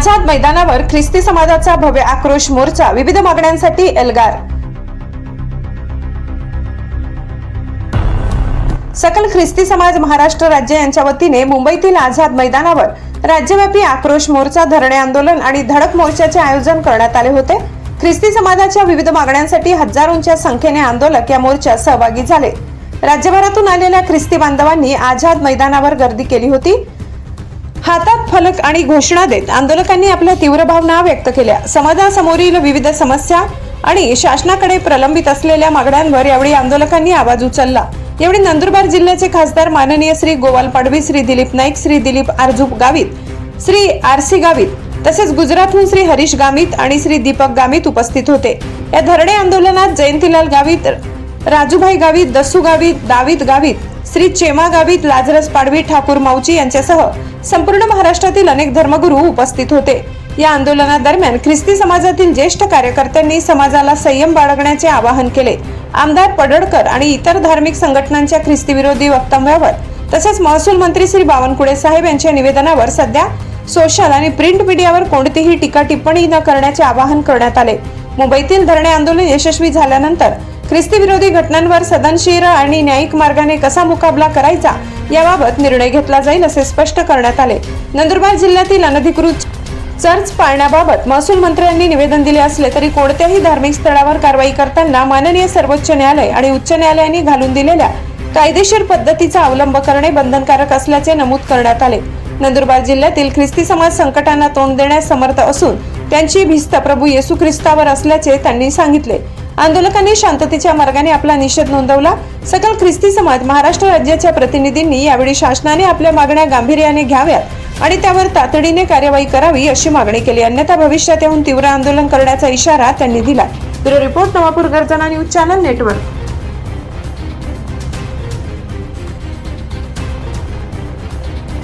आझाद मैदानावर ख्रिस्ती समाजाचा भव्य आक्रोश मोर्चा विविध मागण्यांसाठी एल्गार. सकल ख्रिस्ती समाज महाराष्ट्र राज्य यांच्या वतीने मुंबईतील आझाद मैदानावर राज्यव्यापी आक्रोश मोर्चा धरणे आंदोलन आणि धडक मोर्चाचे आयोजन करण्यात आले होते. ख्रिस्ती समाजाच्या विविध मागण्यांसाठी हजारोंच्या संख्येने आंदोलक या मोर्चात सहभागी झाले. राज्यभरातून आलेल्या ख्रिस्ती बांधवांनी आझाद मैदानावर गर्दी केली होती. फलक आणि घोषणा देत आंदोलकांनी आपल्या तीव्र भावना व्यक्त केल्या. समाजासमोरील विविध समस्या आणि शासनाकडे प्रलंबित असलेल्या मागण्यांवर यावेळी आंदोलकांनी आवाज उचलला. यावेळी नंदुरबार जिल्ह्याचे खासदार माननीय श्री गोवाल पाडवी श्री दिलीप नाईक श्री दिलीप आरजू गावित श्री आर सी गावित तसेच गुजरातहून श्री हरीश गामित आणि श्री दीपक गामित उपस्थित होते. या धरणे आंदोलनात जयंतीलाल गावित राजूभाई गावित दसू गावित दावित गावित श्री चेमा गावीत लाजरस पाडवी ठाकूर माऊची यांच्यासह संपूर्ण महाराष्ट्रातील अनेक धर्मगुरू उपस्थित होते. या आंदोलनादरम्यान ख्रिस्ती समाजातील ज्येष्ठ कार्यकर्त्यांनी समाजाला संयम बाळगण्याचे आवाहन केले. आमदार पडळकर आणि इतर धार्मिक संघटनांच्या ख्रिस्ती विरोधी वक्तव्यावर तसेच महसूल मंत्री श्री बावनकुळे साहेब यांच्या निवेदनावर सध्या सोशल आणि प्रिंट मीडियावर कोणतीही टीका टिप्पणी न करण्याचे आवाहन करण्यात आले. मुंबईतील धरणे आंदोलन यशस्वी झाल्यानंतर ख्रिस्ती विरोधी घटनांवर सदनशीर आणि न्यायिक मार्गाने कसा मुकाबला करायचा याबाबत निर्णय घेतला जाईल असे स्पष्ट करण्यात आले. नंदुरबार जिल्ह्यातील अनधिकृत चर्च पाळण्याबाबत महसूल मंत्र्यांनी निवेदन दिले असले तरी कोणत्याही धार्मिक स्थळावर कारवाई करताना माननीय सर्वोच्च न्यायालय आणि उच्च न्यायालयाने घालून दिलेल्या कायदेशीर पद्धतीचा अवलंब करणे बंधनकारक असल्याचे नमूद करण्यात आले. नंदुरबार जिल्ह्यातील ख्रिस्ती समाज संकटांना तोंड देण्यास समर्थ असून त्यांची भिस्त प्रभू येसू ख्रिस्तावर असल्याचे त्यांनी सांगितले. आंदोलकांनी शांततेच्या मार्गाने आपला निषेध नोंदवला. सकल ख्रिस्ती समाज महाराष्ट्र राज्याच्या प्रतिनिधींनी यावेळी शासनाने आपल्या मागण्या गांभीर्याने घ्याव्यात आणि त्यावर तातडीने कार्यवाही करावी अशी मागणी केली. अन्यथा भविष्यात येऊन तीव्र आंदोलन करण्याचा इशारा त्यांनी दिला. ब्युरो रिपोर्ट नवापूर गर्जना न्यूज चॅनल नेटवर्क.